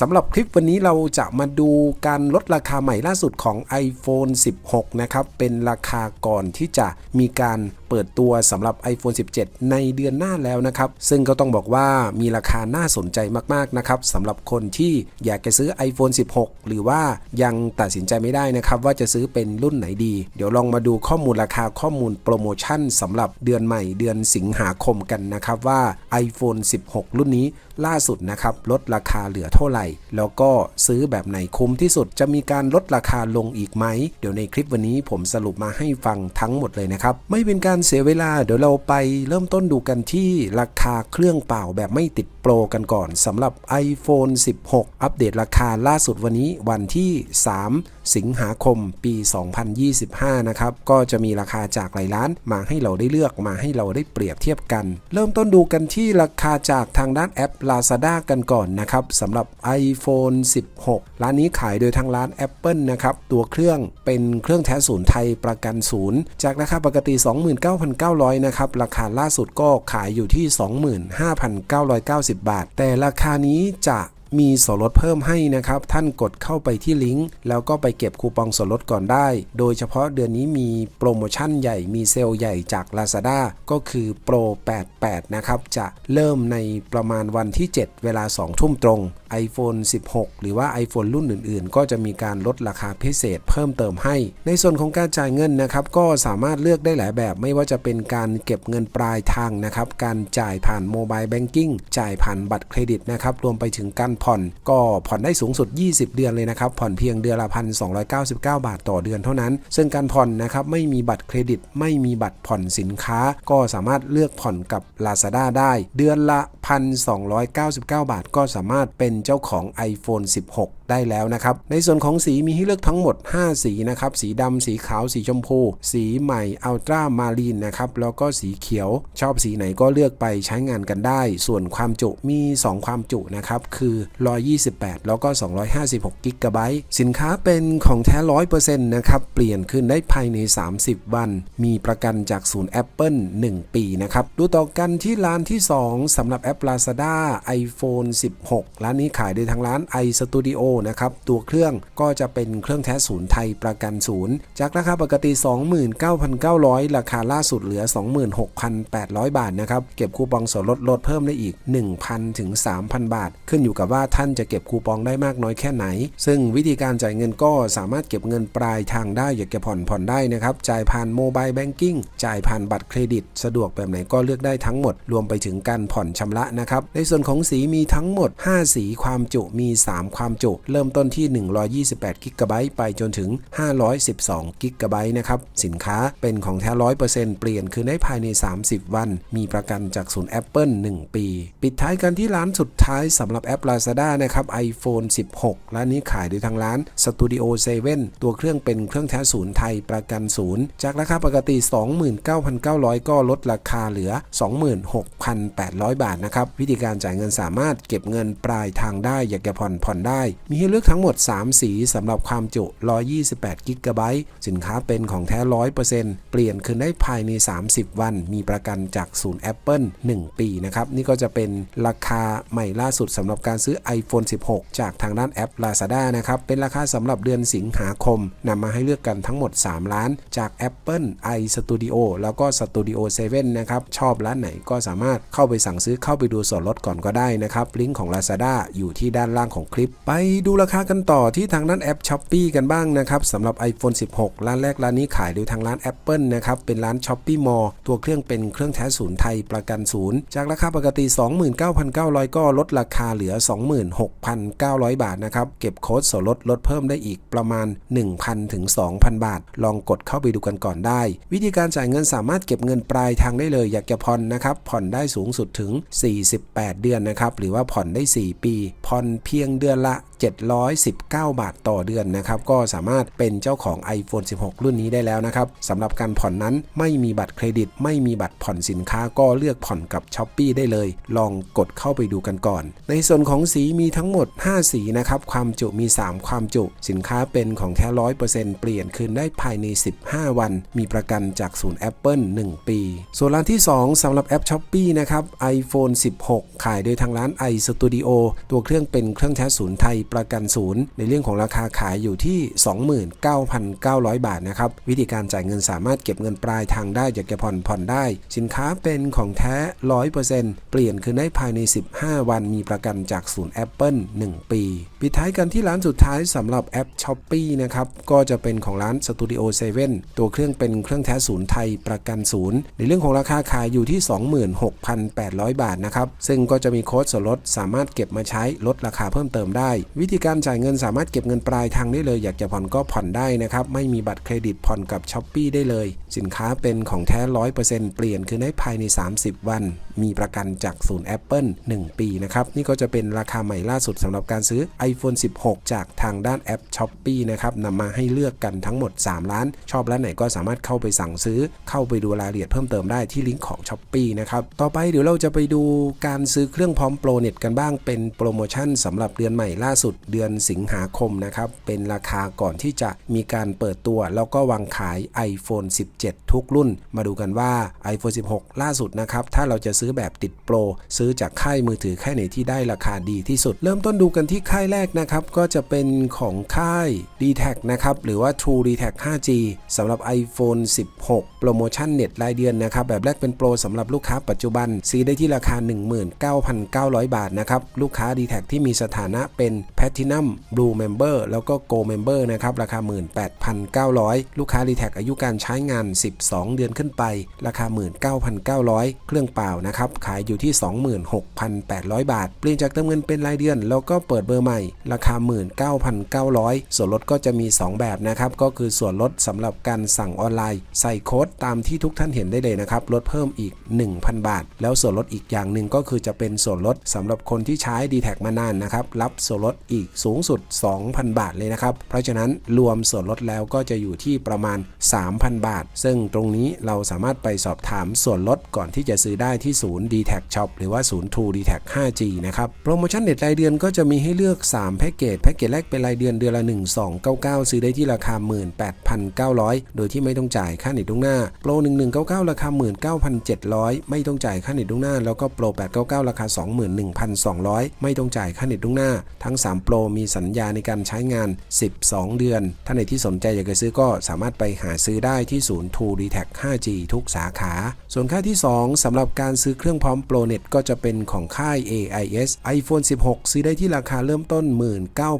สำหรับคลิปวันนี้เราจะมาดูการลดราคาใหม่ล่าสุดของ iPhone 16 นะครับ เป็นราคาก่อนที่จะมีการเปิดตัวสำหรับ iPhone 17 ในเดือนหน้าแล้วนะครับ ซึ่งก็ต้องบอกว่ามีราคาน่าสนใจมาก ๆ นะครับสำหรับคนที่อยากจะซื้อ iPhone 16 หรือว่ายังตัดสินใจไม่ได้นะครับ ว่าจะซื้อเป็นรุ่นไหนดี เดี๋ยวลองมาดูข้อมูลราคาข้อมูลโปรโมชั่นสำหรับเดือนใหม่เดือนสิงหาคมกันนะครับว่า iPhone 16 รุ่นนี้ล่าสุดนะครับลดราคาเหลือเท่าไหร่ แล้วก็ซื้อแบบไหนคุ้มที่สุดจะมีการลดราคาลงอีกไหม เดี๋ยวในคลิปวันนี้ผมสรุปมาให้ฟังทั้งหมดเลยนะครับ ไม่เป็นการเสียเวลาเดี๋ยวเราไปเริ่มต้นดูกันที่ราคาเครื่องเปล่าแบบไม่ติดโปรกันก่อนสำหรับ iPhone 16 อัปเดตราคาล่าสุดวันนี้วันที่ 3 สิงหาคมปี 2025 นะครับก็จะมีราคาจากหลายร้านมาให้เราได้เลือกมาให้เราได้เปรียบเทียบกัน เริ่มต้นดูกันที่ราคาจากทางด้านแอป Lazada กันก่อนนะครับสำหรับ iPhone 16 ร้านนี้ขายโดยทางร้าน Apple นะครับ ตัวเครื่องเป็นเครื่องแท้ศูนย์ไทยประกันศูนย์ จากราคาปกติ 29,900 นะครับ ราคาล่าสุดก็ขายอยู่ที่ 25,990 บาท แต่ราคานี้จะ มีส่วนลดเพิ่มให้นะครับ ท่านกดเข้าไปที่ลิงก์แล้วก็ไปเก็บคูปองส่วนลดก่อนได้ โดยเฉพาะเดือนนี้มีโปรโมชั่นใหญ่มีเซลล์ใหญ่จาก Lazada ก็คือโปร 88 นะครับ จะเริ่มในประมาณวันที่ 7 เวลา 2 ทุ่มตรง iPhone 16 หรือว่า iPhone รุ่นอื่น ๆ ก็จะมีการลดราคาพิเศษเพิ่มเติมให้ ในส่วนของการจ่ายเงินนะครับ ก็สามารถเลือกได้หลายแบบ ไม่ว่าจะเป็นการเก็บเงินปลายทางนะครับ การจ่ายผ่านโมบายแบงกิ้งจ่ายผ่านบัตรเครดิตนะครับ รวมไปถึงการผ่อน ก็ผ่อนได้สูงสุด 20 เดือนเลยนะครับ ผ่อนเพียงเดือนละ1,299บาทต่อเดือนเท่านั้น ซึ่งการผ่อนนะครับไม่มีบัตรเครดิต ไม่มีบัตรผ่อนสินค้า ก็สามารถเลือกผ่อนกับ Lazada ได้ เดือนละ 1,299 บาท ก็สามารถเป็นเจ้าของ iPhone 16 ได้แล้วนะครับ ในส่วนของสีมีให้เลือกทั้งหมด 5 สีนะครับ สีดำสีขาว สีชมพู สีใหม่อัลตรามารีนนะครับ แล้วก็สีเขียว ชอบสีไหนก็เลือกไปใช้งานกันได้ ส่วนความจุมี 2 ความจุนะครับ คือ 128 แล้วก็ 256กิกะไบต์สินค้าเป็นของแท้ 100%นะครับ เปลี่ยนขึ้นได้ภายใน 30 วัน มีประกันจากศูนย์ Apple 1 ปีนะครับ ดูต่อกันที่ร้านที่ 2สำหรับแอป Lazada iPhone 16 ร้านนี้ขายโดยทางร้าน iStudio นะครับ ตัวเครื่องก็จะเป็นเครื่องแท้ศูนย์ไทยประกันศูนย์จากราคาปกติ 29,900 ราคาล่าสุดเหลือ 26,800 บาทนะครับ เก็บคูปองส่วนลดลดเพิ่มได้อีก 1,000 ถึง 3,000 บาท ขึ้นอยู่กับว่าท่านจะเก็บคูปองได้มากน้อยแค่ไหน ซึ่งวิธีการจ่ายเงินก็สามารถเก็บเงินปลายทางได้อยากจะผ่อนผ่อนได้นะครับ จ่ายผ่านโมบายแบงกิ้งจ่ายผ่านบัตรเครดิต สะดวกแบบไหนก็เลือกได้ทั้งหมด รวมไปถึงการผ่อนชำระนะครับ ในส่วนของสีมีทั้งหมด 5 สีความจุมี 3 ความจุเริ่มต้นที่ 128 กิกะไบต์ไปจนถึง 512 กิกะไบต์นะครับ สินค้าเป็นของแท้100%เปลี่ยนคืนได้ภายใน 30 วัน มีประกันจากศูนย์ Apple 1 ปี ปิดท้ายกันที่ร้านสุดท้ายสำหรับแอป Lazada นะครับ iPhone 16 ร้านนี้ขายโดยทางร้าน Studio 7 ตัวเครื่องเป็นเครื่องแท้ศูนย์ไทยประกันศูนย์จากราคาปกติ 29,900 ก็ลดราคาเหลือ 26,800 บาทนะครับ วิธีการจ่ายเงินสามารถเก็บเงินปลายทางได้อยากจะผ่อนผ่อนได้มีให้เลือกทั้งหมด 3 สีสำหรับความจุ 128 กิกะไบต์สินค้าเป็นของแท้ 100%เปลี่ยนคืนได้ภายใน 30 วัน มีประกันจากศูนย์ Apple 1 ปีนะครับ นี่ก็จะเป็นราคาใหม่ล่าสุดสำหรับการซื้อ iPhone 16 จากทางด้านแอป Lazada นะครับ เป็นราคาสำหรับเดือนสิงหาคมนำมาให้เลือกกันทั้งหมด 3 ล้าน จาก Apple iStudio แล้วก็ Studio 7 นะครับ ชอบร้านไหนก็สามารถเข้าไปสั่งซื้อเข้าไปดูส่วนลดก่อนก็ได้นะครับ ลิงก์ของ Lazada อยู่ที่ด้านล่างของคลิปไปดูราคากันต่อที่ทางด้านแอป s h อ p e e กันบ้างนะครับสำหรับ iPhone 16 ร้านแรกร้านนี้ขายโดยทางร้าน Apple นะครับ เป็นร้าน s h อ p e e Mall ตัวเครื่องเป็นเครื่องแท้ศูนย์ไทยประกันศูนย์จากราคาปกติ 29,900 ก็ลดราคาเหลือ 26,900 บาทนะครับ เก็บโค้ดส่วนลดลดเพิ่มได้อีกประมาณ 1,000ถึง2,000 บาท ลองกดเข้าไปดูกันก่อนได้ วิธีการจ่ายเงินสามารถเก็บเงินปลายทางได้เลย อยากจะผ่อนนะครับผ่อนได้สูงสุดถึง 48 เดือนนะครับหรือว่าผ่อนได้ 4 ปีผ่อนเพียงเดือนละ 719 บาทต่อเดือนนะครับ ก็สามารถเป็นเจ้าของ iPhone 16 รุ่นนี้ได้แล้วนะครับสำหรับการผ่อนนั้นไม่มีบัตรเครดิต ไม่มีบัตรผ่อนสินค้าก็เลือกผ่อนกับ s h อ p e e ได้เลย ลองกดเข้าไปดูกันก่อน ในส่วนของสีมีทั้งหมด 5 สีนะครับ ความจุมี 3 ความจุ สินค้าเป็นของแท้ร้อยเปอร์เซ็นต์เปลี่ยนคืนได้ภายใน 15 วัน มีประกันจากศูนย์ Apple 1 ปี ส่วนร้านที่ 2สำหรับแอป s h อ p e e นะครับ iPhone 16 ขายโดยทางร้าน iStudio ตัวเครื่องเป็นเครื่องแท้ศูนย์ไทยประกันศูนย์ในเรื่องของราคาขายอยู่ที่ 29,900 บาทนะครับ วิธีการจ่ายเงินสามารถเก็บเงินปลายทางได้อยากจะผ่อนผ่อนได้ สินค้าเป็นของแท้ 100%เปลี่ยนคืนได้ภายใน 15 วันมีประกันจากศูนย์ Apple 1 ปี ปิดท้ายกันที่ร้านสุดท้ายสำหรับแอป s h อ p e e นะครับ ก็จะเป็นของร้าน Studio 7 ตัวเครื่องเป็นเครื่องแท้ศูนย์ไทยประกันศูนย์ในเรื่องของราคาขายอยู่ที่ 26,800 บาทนะครับ ซึ่งก็จะมีโค้ดส่วนลดสามารถเก็บมาใช้ลดราคาเพิ่มเติมได้วิธีการจ่ายเงินสามารถเก็บเงินปลายทางได้เลย อยากจะผ่อนก็ผ่อนได้นะครับ ไม่มีบัตรเครดิตผ่อนกับช้อปปีได้เลย สินค้าเป็นของแท้ร้อยเปลี่ยนคืนได้ภายใน 30 วันมีประกันจากศูนย์ Apple 1 ปีนะครับ นี่ก็จะเป็นราคาใหม่ล่าสุดสำหรับการซื้อ iPhone 16 จากทางด้านแอป s h อ p e e นะครับนำมาให้เลือกกันทั้งหมด3ล้าน ชอบร้านไหนก็สามารถเข้าไปสั่งซื้อ เข้าไปดูรายละเอียดเพิ่มเติมได้ที่ลิงก์ของ s h อ p e e นะครับต่อไปเดี๋ยวเราจะไปดูการซื้อเครื่องพร้อมโปรเน็ตกันบ้างเป็นโปรโมชั่นสำหรับเดือนใหม่ล่าสุดเดือนสิงหาคมนะครับเป็นราคาก่อนที่จะมีการเปิดตัว แล้วก็วางขาย iPhone 17 ทุกรุ่น มาดูกันว่า iPhone 16 ล่าสุดนะครับถ้าเราจะซื้อแบบติดโปร ซื้อจากค่ายมือถือค่ายไหนที่ได้ราคาดีที่สุด เริ่มต้นดูกันที่ค่ายแรกนะครับ ก็จะเป็นของค่าย d t แทนะครับ หรือว่า True d t แท 5G สำหรับ iPhone 16 โปรโมชั่นเน็ตรายเดือนนะครับ แบบแรกเป็นโปรสำหรับลูกค้าปัจจุบัน ซื้อได้ที่ราคา 19,900 บาทนะครับ ลูกค้า d t แทที่มีสถานะเป็น Platinum Blue Member แล้วก็ Gold Member นะครับ ราคา 18,900 ลูกค้า d t แทอายุการใช้งาน 12 เดือนขึ้นไป ราคา 19,900 เครื่องเปล่านะครับ ขายอยู่ที่ 26,800 บาท เปลี่ยนจากเติมเงินเป็นรายเดือน แล้วก็เปิดเบอร์ใหม่ ราคา 19,900 ส่วนลดก็จะมี 2 แบบนะครับ ก็คือส่วนลดสำหรับการสั่งออนไลน์ ใส่โค้ดตามที่ทุกท่านเห็นได้เลยนะครับ ลดเพิ่มอีก 1,000 บาท แล้วส่วนลดอีกอย่างหนึ่งก็คือจะเป็นส่วนลดสำหรับคนที่ใช้ d t แทมานานนะครับ รับส่วนลดอีกสูงสุด 2,000 บาทเลยนะครับ เพราะฉะนั้นรวมส่วนลดแล้วก็จะอยู่ที่ประมาณ 3,000 บาท ซึ่งตรงนี้เราสามารถไปสอบถามส่วนลดก่อนที่จะซื้อได้ที่ศูนย์ d t แท Shop หรือว่าศูนย์ True d t แท 5G นะครับ โปรโมชั่นเน็ตรายเดือนก็จะมีให้เลือก 3 แพ็กเกจ แพ็กเกจแรกเป็นรายเดือนเดือนละ 1299 ซื้อได้ที่ราคา 18,900 โดยที่ไม่ต้องจ่ายค่าเน็ตล่วงหน้า โปร 1199 ราคา 19,700 ไม่ต้องจ่ายค่าเน็ตล่วงหน้า แล้วก็โปร 899 ราคา 21,200 ไม่ต้องจ่ายค่าเน็ตล่วงหน้า ทั้ง 3 โปรมีสัญญาในการใช้งาน 12 เดือนถ้านในที่สนใจอยากจะซื้อก็สามารถไปหาซื้อได้ที่ศูนย์ True d t แท 5G ทุกสาขา ส่วนค่าที่ 2สำหรับการซื้อเครื่องพร้อมโปรเน็ตก็จะเป็นของค่าย AIS iPhone 16 ซื้อได้ที่ราคาเริ่มต้น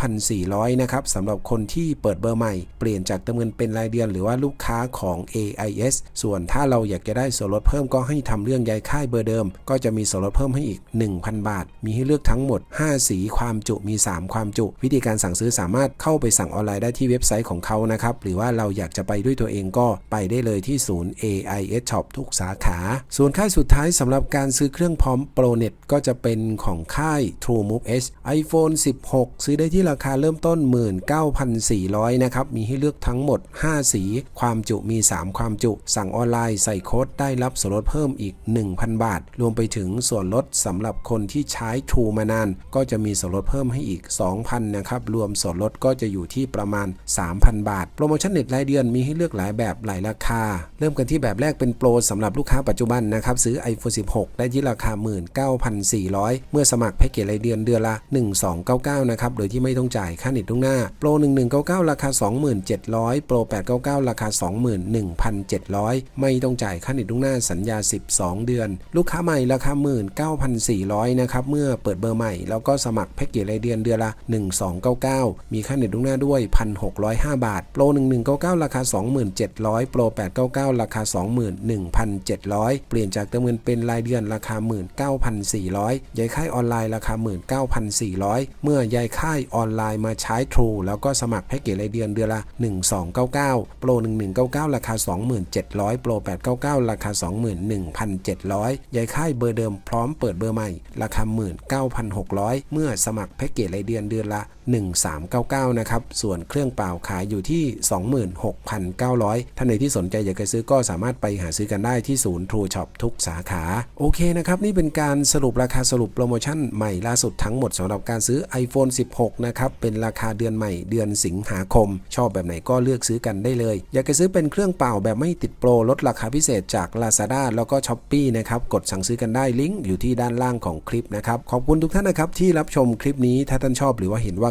19,400 นะครับสำหรับคนที่เปิดเบอร์ใหม่ เปลี่ยนจากเติมเงินเป็นรายเดือนหรือว่าลูกค้าของ AIS ส่วนถ้าเราอยากจะได้ส่วนลดเพิ่มก็ให้ทำเรื่องย้ายค่ายเบอร์เดิม ก็จะมีส่วนลดเพิ่มให้อีก 1,000 บาท มีให้เลือกทั้งหมด 5 สีความจุมี 3 ความจุ วิธีการสั่งซื้อสามารถเข้าไปสั่งออนไลน์ได้ที่เว็บไซต์ของเขานะครับหรือว่าเราอยากจะไปด้วยตัวเองก็ไปได้เลยที่ศูนย์ AIS Shop ทุกสาขาส่วนค่ายสุดท้ายสำหรับการซื้อเครื่องพร้อมโปรเน็ตก็จะเป็นของค่าย True Move H iPhone 16 ซื้อได้ที่ราคาเริ่มต้น 19,400 นะครับ มีให้เลือกทั้งหมด 5 สี ความจุมี 3 ความจุ สั่งออนไลน์ใส่โค้ดได้รับส่วนลดเพิ่มอีก 1,000 บาท รวมไปถึงส่วนลดสำหรับคนที่ใช้ True มานาน ก็จะมีส่วนลดเพิ่มให้อีก 2,000 นะครับ รวมส่วนลดก็จะอยู่ที่ประมาณ 3,000 บาท โปรโมชั่นเน็ตรายเดือนมีให้เลือกหลายแบบหลายราคา เริ่มกันที่แบบแรกเป็นโปรสำหรับลูกค้าปัจจุบันนะครับซื้อ iPhone 16 ได้ที่ราคา 19,400 เมื่อสมัครแพ็กเกจรายเดือนเดือนละ 1299 นะครับ โดยที่ไม่ต้องจ่ายค่าเน็ตล่วงหน้า โปร 1199 ราคา 2700 โปร 899 ราคา 21,700 ไม่ต้องจ่ายค่าเน็ตล่วงหน้าสัญญา 12 เดือน ลูกค้าใหม่ราคา 19,400 นะครับ เมื่อเปิดเบอร์ใหม่แล้วก็สมัครแพ็กเกจรายเดือนเดือนละ 1299 มีค่าเน็ตล่วงหน้าด้วย 1,605 บาท โปร 1199 ราคา 2700 โปร 899 ราคา 21,700 เปลี่ยนจากเติมเงินเป็นรายายเดือนราคา 19,400 ย้ายค่ายออนไลน์ราคา 19,400 เมื่อย้ายค่ายออนไลน์มาใช้ True แล้วก็สมัครแพ็กเกจรายเดือนเดือนละ 1299โปร1199 ราคา 2700โปร899 ราคา 21,700 ย้ายค่ายเบอร์เดิมพร้อมเปิดเบอร์ใหม่ ราคา 19,600 เมื่อสมัครแพ็กเกจรายเดือนเดือนละ 1399 นะครับ ส่วนเครื่องเปล่าขายอยู่ที่ 26,900 ท่านใดที่สนใจอยากจะซื้อก็สามารถไปหาซื้อกันได้ที่ศูนย์ True Shop ทุกสาขา โอเคนะครับ นี่เป็นการสรุปราคาสรุปโปรโมชั่นใหม่ล่าสุดทั้งหมดสำหรับการซื้อ iPhone 16 นะครับ เป็นราคาเดือนใหม่เดือนสิงหาคม ชอบแบบไหนก็เลือกซื้อกันได้เลย อยากจะซื้อเป็นเครื่องเปล่าแบบไม่ติดโปรลดราคาพิเศษจาก Lazada แล้วก็ s h อ p e e นะครับกดสั่งซื้อกันได้ลิงก์อยู่ที่ด้านล่างของคลิปนะครับขอบคุณทุกท่านนะครับที่รับชมคลิปนี้ถ้าท่านชอบหรือว่าเห็นว่า